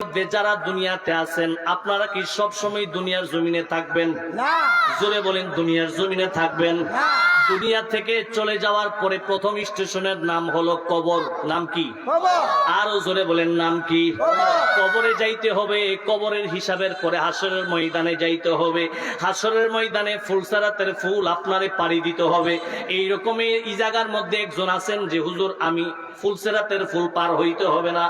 মধ্যে যারা দুনিয়াতে আছেন আপনারা কি সবসময় দুনিয়ার জমিনে থাকবেন? না। জোরে বলেন দুনিয়ার জমিনে থাকবেন? না। দুনিয়া থেকে চলে যাওয়ার পরে প্রথম স্টেশনের নাম হলো কবর। নাম কি? আরও জোরে বলেন নাম কি? কবরে। যাইতে হবে কবরের হিসাবের পরে হাসরের ময়দানে যাইতে হবে। হাসরের ময়দানে ফুলসারাতের ফুল আপনারে পাড়ি দিতে হবে। এই রকমের এই জায়গার মধ্যে একজন আছেন যে হুজুর আমি ফুলসেরাতের ফুল পার হইতে হবে না।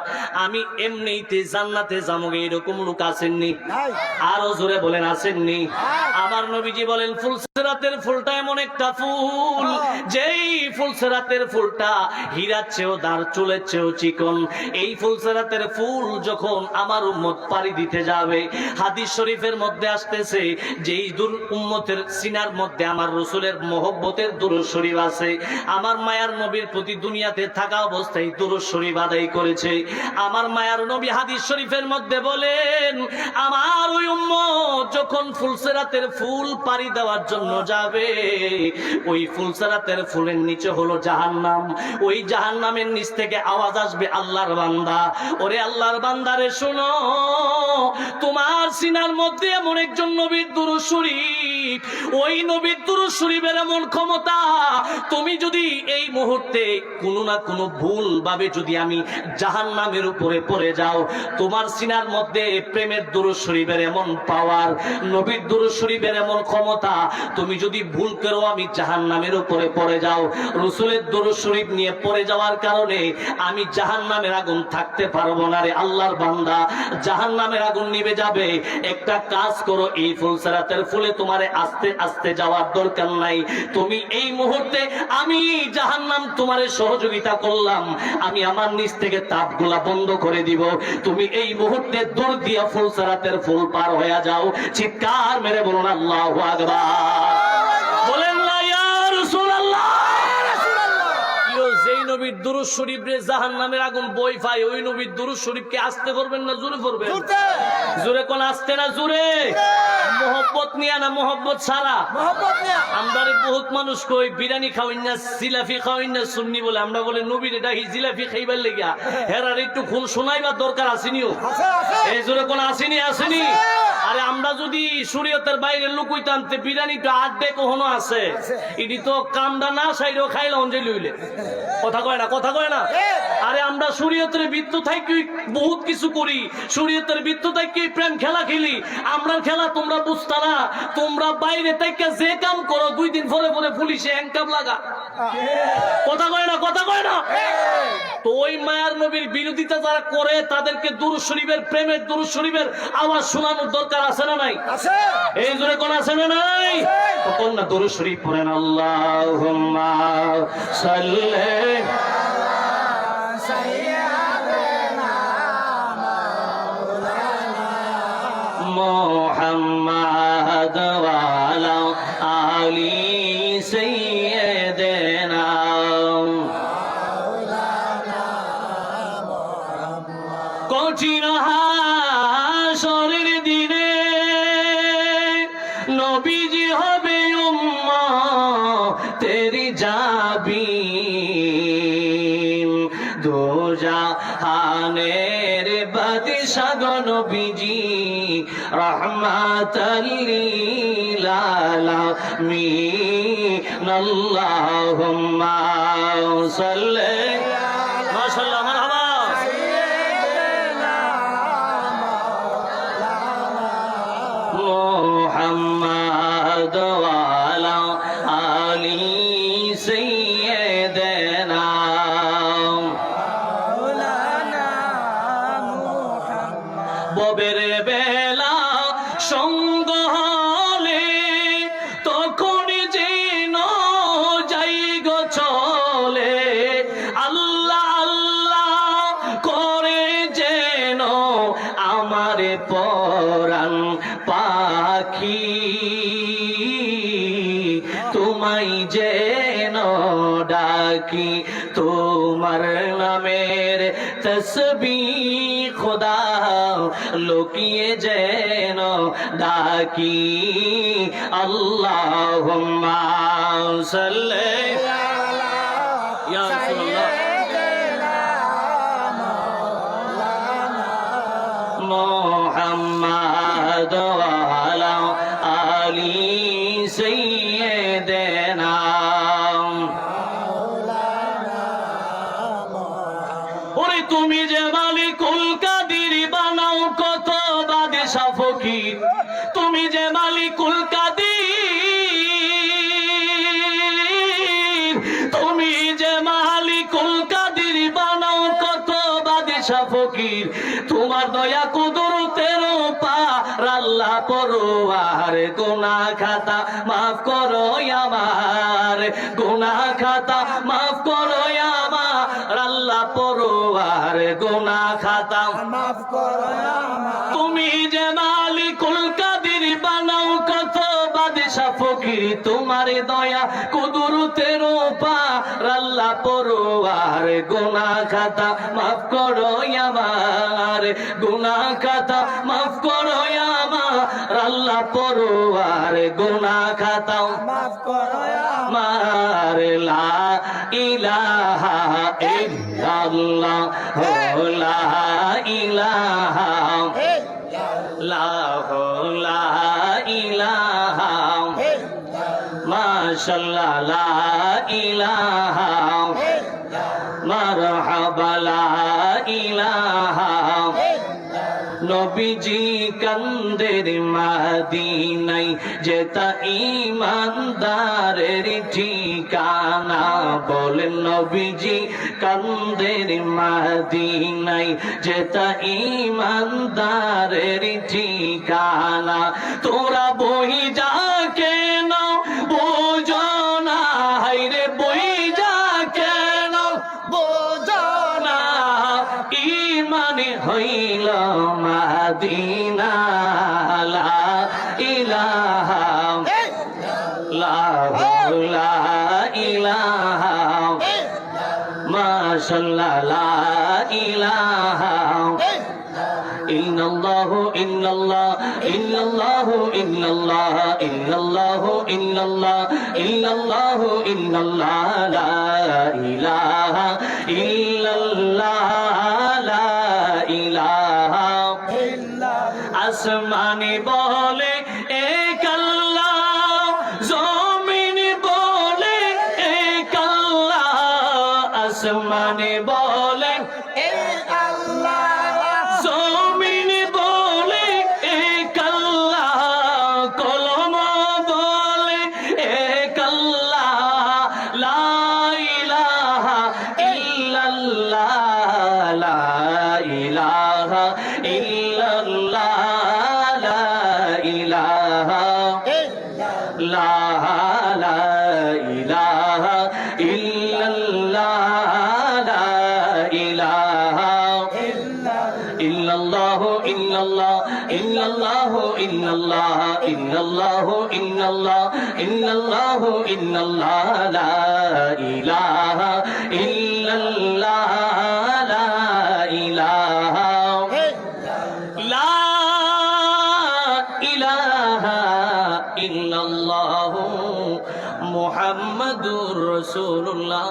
আমি এমনিতে জান্নাতে যাব এইরকম লোক আসেননি আরও জোরে বলেন আসেননি আমার নবীজি বলেন ফুলসেরাতের ফুলটা এমন একটা ফুল। যেই ফুলসেরাতের ফুলটা হীরার চেয়েও দাঁড় চুলের চেয়েও চিকন। এই ফুলসেরাতের ফুল যখন আমার উম্মত পাড়ি দিতে যাবে হাদিস শরীফের মধ্যে আসতেছে যেই দূর উম্মতের সিনার মধ্যে আমার রসুলের মহব্বতের দূর শরীফ আছে আমার মায়ার নবীর প্রতি দুনিয়াতে থাকা অবস্থায় দূর শরীফ আদায় করেছে। আমার মায়ার নবী হাদিস শরীফের মধ্যে বলেন আমার ওই উম্মত যখন ফুলসেরাতের ফুল পাড়ি দেওয়ার জন্য যাবে। ওই ফুলসেরাতের ফুলের নিচে হলো জাহান্নাম। ওই জাহান্নামের নিচ থেকে আওয়াজ আসবে আল্লাহর বান্দা। ওরে আল্লাহর বান্দারে শোনো। তোমার সিনার মধ্যে এমন একজন নবীর দুরু শরীফ। ওই নবীর দুরু শরীফের এমন ক্ষমতা, তুমি যদি এই মুহূর্তে কোনো না কোনো ভুল ভাবে যদি আমি জাহান নামের উপরে পড়ে যাও, তোমার সিনার মধ্যে প্রেমের দুরু শরীফের এমন পাওয়ার নবীর দুরু শরীফের এমন ক্ষমতা তুমি যদি ভুল করো, আমি জাহান নামের উপরে পড়ে যাও। রসুলের দুরু শরীফ নিয়ে পড়ে যাওয়ার কারণে আমি জাহান নামের আগুন থাকতে পারব না রে আল্লাহর বান্দা। জাহান নামের আগুন নিবে যাবে। একটা কাজ করো, এই ফুলসারাতের ফুলে তোমারে আস্তে আস্তে যাওয়ার দরকার নাই। তুমি এই মুহূর্তে আমি জাহান নাম তোমারে সহযোগিতা করলাম। আমি আমার নিচ থেকে তাপগুলা বন্ধ করে দিব। তুমি এই মুহূর্তে দূর দিয়া ফুলসারাতের ফুল পার হয়ে যাও। চিৎকার মেরে বলুন, আল্লাহ আকবার বলেন না ইয়া রাসূলুল্লাহ প্রিয় যেই নবীর দুরুদ শরীফ রে জাহান নামের আগুন বই পায়। ওই নবীর দুরুদ শরীফকে আসতে করবেন না জোরে করবেন? জোরে কোন আসতে না জোরে? মোহব্বত নিয়া না মোহব্বত ছাড়া? আমরা বহুত মানুষ কই বিরিয়ানি খাওয়াই না জিলাফি খাওয়াই না সুন্নি বলে। আমরা বলে নবীর এটা হি জিলাফি খাইবার লেগা হেরার একটু খুন শোনাইবার দরকার আসেনিও। আছে আছে এই জোরে কোন আসেনি আসেনি। আরে আমরা যদি শরীয়তের বাইরে লুকুই তে বিরিয়ানি তো আড্ডে কখনো আছে। এটি তো কামডা না সাইরেও খাইলে অঞ্জলি হইলে কথা কয় না কথা কয় না? আরে আমরা শরীয়তের বৃত্ত থাকি বহুত কিছু করি। শরীয়তের বৃত্ত থাকি প্রেম খেলা খেলি। আমরা খেলা তোমরা বুঝতা না। তোমরা বাইরে থেকে যে কাম করো দুই দিন পরে পরে পুলিশে হ্যাংকাপ লাগা। কথা কয় না কথা কয় না? তো ওই মায়ার নবীর বিরোধিতা যারা করে তাদেরকে দুরু শরীফের প্রেমের দুরু শরীফের আওয়াজ শোনানোর দরকার আছে না নাই আছে এই জোরে কোন আছে না নাই তখন না দুরু শরীফ পড়েন আল্লাহুম্মা সাল্লি محمد وعلى آل سيدنا দোজা বাদি সাগন বিজি রহমাতাল্লিল আলামিন আল্লাহুম্মা সাল্লি পরাণ পাখি। তোমায় যেন ডাকি তোমার নামের তসবি খোদা লোকিয়ে যেন ডাকি। আল্লাহ সাল্লি ওরে তুমি যে মালিকুল কাদির বানাও কত বাদশা ফকির তুমি যে মালিকুল কাদির তুমি যে মালিকুল কাদির বানাও কত বাদশা ফকির তোমার দয়া কুদরতের পার আল্লাহ পরোয়ার গুনা খাতা মাফ করো আমার। গুনা খাতা মাফ করো খাতা তুমি যে মালিকুল কাদির বানাও কত বাদশা ফকির তোমার দয়া কুদরতের পা আল্লাহ পরোয়ার গুনা খাতা মাফ করো আমার গুনা খাতা মাফ করো আল্লাহ পরোয়ার গুনা খাতা মাফ করো আমার আমার লা ইলাহা ইল্লাল্লাহ লা ইলাহা। লাহ লা ইলাহা। মাশাআল্লাহ লা ইলাহা। মারহাবা লা নবীজি কান্দের মাদিনাই যেতা ইমানদারের ঠিকানা বলেন নবীজি কান্দের মাদিনাই যেতা ইমানদারের ঠিকানা। তোরা বই যা ইলাহা লা লা ইলাহা মাশাআল্লাহ লা ইলাহা إن الله إن الله إن الله إن الله إن الله إن الله إن الله إن الله لا إله إلا الله আসমানি বলে ইন্নাল্লাহ ইন্নাল্লাহ ইন্নাল্লাহ ইন্নাল্লাহ ইন্নাল্লাহ লা ইলাহা إلا الله মুহাম্মাদুর রাসূলুল্লাহ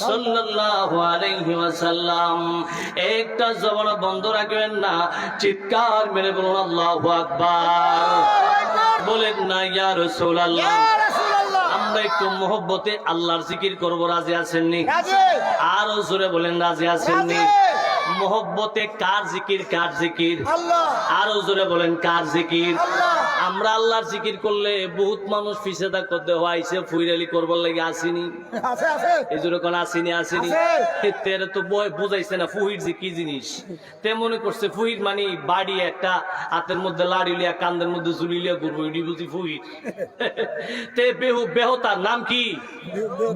সাল্লাল্লাহু আলাইহি ওয়াসাল্লাম একটা জবান বন্ধ রাখবেন না চিৎকার মেরে বলুন আল্লাহু আকবার বলেন না ইয়া রাসূলুল্লাহ আমরা একটু মোহব্বতে আল্লাহর জিকির করব রাজি আছেননি আরো জোরে বলেন রাজি আছেননি মোহব্বতে কার জিকির কার জিকির আল্লাহ আরো জোরে বলেন কার জিকির আল্লাহ আমরা আল্লাহর জিকির করলে বহুত মানুষ পিছে দা করতে হওয়াইছে ফুইরালি করবার লাগে আসিনি। এই জন্য কোন আসিনি আসিনি। তেরে তো বই বুঝাইছে না ফুহির যে কি জিনিস। তে মনে করছে ফুহির মানে বাড়ি একটা হাতের মধ্যে লাড়ি লিয়া কান্দের মধ্যে ঝুলি লিয়া ঘুরবো এটি বুঝি ফুহির। তে বেহু বেহতার নাম কি?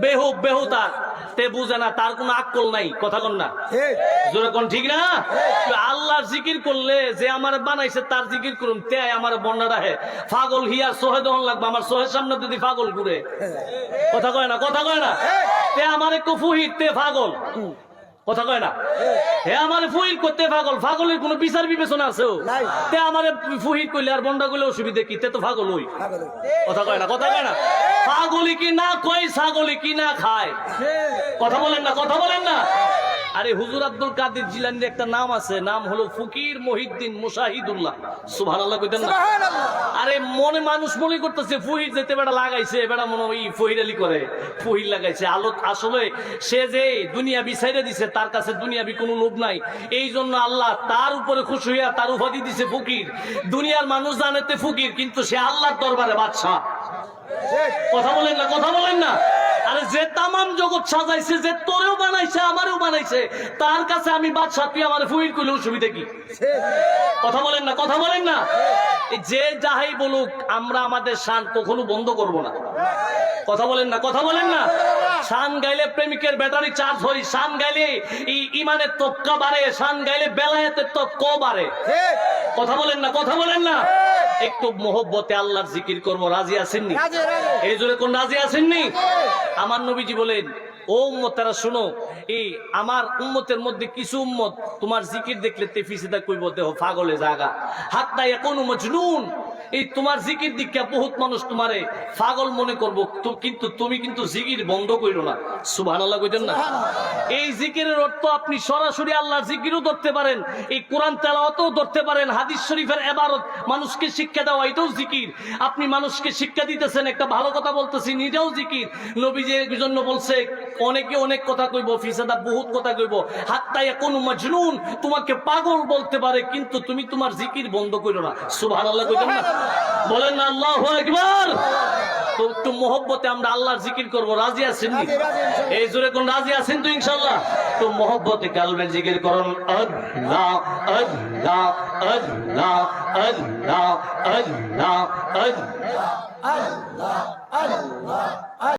বেহু বেহুতার। তে বুঝে না তার কোনো আক্কল নাই কথা কন না। ঠিক জোরে কোন ঠিক না? আল্লাহর জিকির করলে যে আমার বানাইছে তার জিকির করুন তে আমার বন্যা রাহে পাগল হিয়া সোহে দহন লাগবে আমার সোহের সামনে যদি পাগল ঘুরে। কথা কয় না কথা কয় না? তে আমার কুফুহির তে পাগল। কথা কয় না? হে আমার ফুহির করতে পাগল পাগলের কোনো বিচার বিবেচনা আছে তে আমার ফুহির করলে আর বন্ডা করলে অসুবিধা কি? তে তো পাগল পাগল কথা কয় না কথা কয় না? পাগলি কি না কয় ছাগলি কি না খায়? কথা বলেন না কথা বলেন না? আরে হুজুর আব্দুল কাদের জিলানির একটা নাম আছে নাম হলো ফকির মহিউদ্দিন মুশাহিদুল্লাহ। সুবহানাল্লাহ কইতেন না। সুবহানাল্লাহ। আরে মনে মানুষ মনে করতেছে ফহির যেতে বেটা লাগাইছে বেটা মনে ওই ফহির আলী করে ফহির লাগাইছে। আলো আসলে সে যে দুনিয়া বিছাইরে দিছে তার কাছে দুনিয়া দুনিয়াবি কোনো লোভ নাই। এই জন্য আল্লাহ তার উপরে খুশি হইয়া তার উপাধি দিছে ফকির। দুনিয়ার মানুষ জানেতে ফকির কিন্তু সে আল্লাহর দরবারে বাদশাহ। কথা বলেন না কথা বলেন না। আরে যে তামাম জগৎ সাজাইছে, যে তোরেও বানাইছে, আমারও বানাইছে, তার কাছে আমি বাদশাহ, তুই আমার ফহির করলে অসুবিধা কি? কথা বলেন না, কথা বলেন না। যে যাহাই বলুক, আমরা আমাদের শান কখনো বন্ধ করব না। কথা বলেন না, কথা বলেন না। শান গাইলে প্রেমিকের ব্যাটারি চার্জ হয়, শান গাইলে ইমানের তপকা বাড়ে, শান গাইলে বেলায়েতের তপক বাড়ে। কথা বলেন না, কথা বলেন না। একটু মোহব্বতে আল্লাহর জিকির করব। রাজি আছেননি রাজে এই জোরে কোন রাজি আছেননি আমার নবীজি বলেন ও উম্মত তারা শোনো এই আমার উম্মতের মধ্যে কিছু উম্মত তোমার জিকির দেখলে তেফিসিদা কইব দেহ পাগলে জাগা হাত্তা এখন মজনুন। এই তোমার জিকির দীক্ষা বহুত মানুষ তোমারে পাগল মনে করব কিন্তু তুমি কিন্তু জিকির বন্ধ কইরো না। সুবহানাল্লাহ কইতেন না? এই জিকিরের অর্থ আপনি সরাসরি আল্লাহর জিকিরও ধরতে পারেন এই কোরআন তেলাওয়াতও ধরতে পারেন হাদিস শরীফের এবারত মানুষকে শিক্ষা দেওয়া এটাও জিকির। আপনি মানুষকে শিক্ষা দিতেছেন একটা ভালো কথা বলতেছি নিজেও জিকির। নবীজি এর জন্য বলছে অনেকে অনেক কথা কইব? ফিসাদা বহুত কথা কইব। হাত্তাই কোন মজনুন। তোমাকে পাগল বলতে পারে, কিন্তু তুমি তোমার জিকির বন্ধ করো না। সুবহানাল্লাহ কইতেন না? বলেন না, আল্লাহু আকবার। তো একটু মহব্বতে আমরা আল্লাহর জিকির করব। রাজি আছেন এই জোরে কোন রাজি আছেন তো ইনশাল্লাহ তো মহব্বতে কালবের জিকির করুন। আল্লাহ আল্লাহ আল্লাহ আল্লাহ আল্লাহ আল্লাহ। আল্লাহ আল্লাহ।